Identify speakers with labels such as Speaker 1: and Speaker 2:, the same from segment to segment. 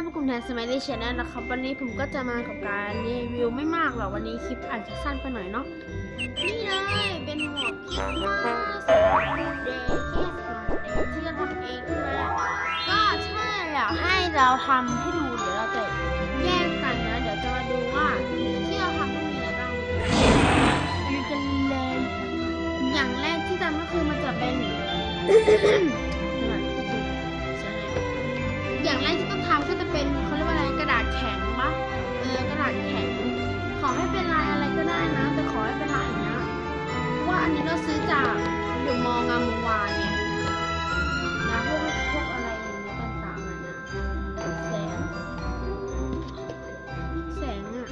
Speaker 1: บกลุ่มแทนสมัยดีชแนลนะครับ วันนี้ผมก็จะมากับการรีวิวไม่มากหรอกวันนี้คลิปอาจจะสั้นไปหน่อยเนาะนี่เลยเป็นหมวกคริสต์มาสเดย์คริสต์มาสเดย์ที่เราทำเองด้วยก็ถ้าอยากให้เราทำให้ดูเดี๋ยวเราจะแยกกันนะเดี๋ยวจะมาดูว่าที่เราทำต้องมีอะไรบ้างดูกันเลยอย่างแรกที่ทำก็คือมันจะเป็น อันนี้เราซื้อจากเดอะมองงามวงวานเนี่ยนะพวกพวกอะไรอย่างเงี้ยต่างๆอะนะแสง แสงอะ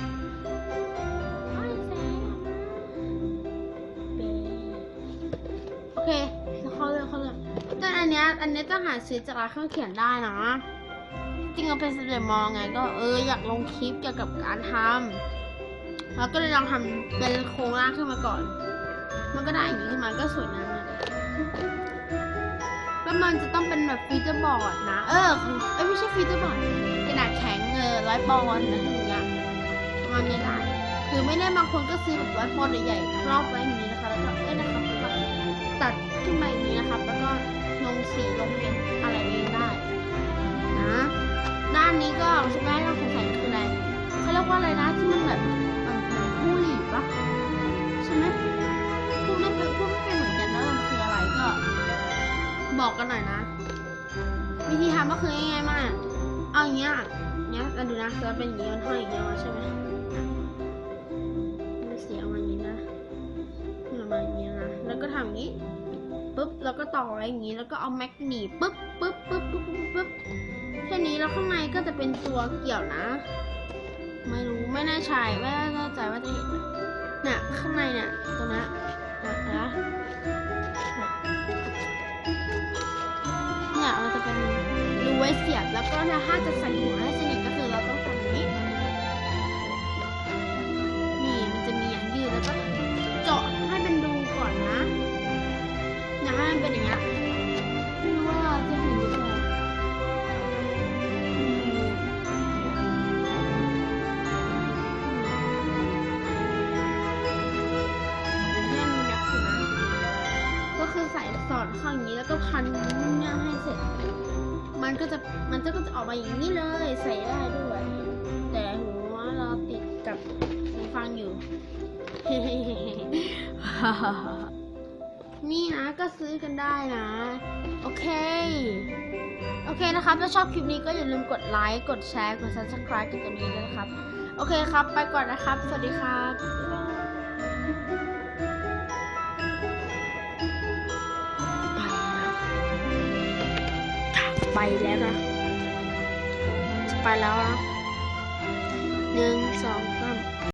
Speaker 1: อ้ยแสงเบโอเคเขาเลยเขาเลยแต่อันเนี้ยอันเนี้ยต้องหาซื้อจากร้านเครื่องเขียนได้นะจริงๆเราเป็นสเตมองไงก็เอออยากลงคลิปเกี่ยวกับการทำแล้วก็เลยลองทำเป็นโครงร่างขึ้นมาก่อน มันก็ได้อย่างนี้ขึ้นมาก็สวยงามเลยแล้วมันจะต้องเป็นแบบฟีเจอร์บอร์ดนะ เออคือเอ้ยไม่ใช่ฟีเจอร์บอร์ดกระดาษแข็งเออร้อยปอนด์นะอย่างเงี้ยประมาณนี้ได้คือไม่ได้บางคนก็ซื้อแบบร้อยปอนด์ใหญ่ๆครอบไว้อย่างนี้นะคะ แล้วก็เอ้ยนะครับตัดขึ้นมาอย่างนี้นะครับ แล้วก็ลงสีลงเป็น บอกกันหน่อยนะ วิธีทำก็คือง่ายๆมาก เอาอย่างเงี้ยเนี้ยเราดูนะจะเป็นอย่างนี้มันห้อยอย่างเงี้ยมาใช่ไหมมันเสียออกมาอย่างนี้นะมันมาอย่างนี้นะแล้วก็ทำอย่างนี้ปุ๊บแล้วก็ต่อไว้อย่างนี้แล้วก็เอาแม็กหนีปุ๊บปุ๊บปุ๊บปุ๊บปุ๊บแค่นี้แล้วข้างในก็จะเป็นตัวเกี่ยวนะ ไม่รู้ไม่แน่ใจไม่แน่ใจว่าจะเห็นไหมเนี่ยข้างในเนี่ยตัวนี้ เสียบแล้วก็ถ้าจะใส่หัวให้สนิทก็คือเราต้องทำอย่างนี้ นี่มันจะมีอย่างยืดแล้วก็เจาะให้เป็นรูก่อนนะอยากให้มันเป็นอย่างเงี้ยไม่รู้ว่าจะเห็นหรือเปล่าอืมเนี่ยนะก็คือใส่สอดเข้าอย่างนี้แล้วก็พันเนี่ยให้เสร็จ ก็จะมันก็จะออกมาอย่างนี้เลยใส่ได้ด้วย แต่หัวเราติดกับหูฟังอยู่ นี่นะก็ซื้อกันได้นะ โอเค โอเคนะครับ ถ้าชอบคลิปนี้ก็อย่าลืมกดไลค์กดแชร์กด subscribe กันตรงนี้ด้วยนะครับ โอเคครับ ไปก่อนนะครับ สวัสดีครับ ไปแล้วนะ ไปแล้วนะหนึ่งสอง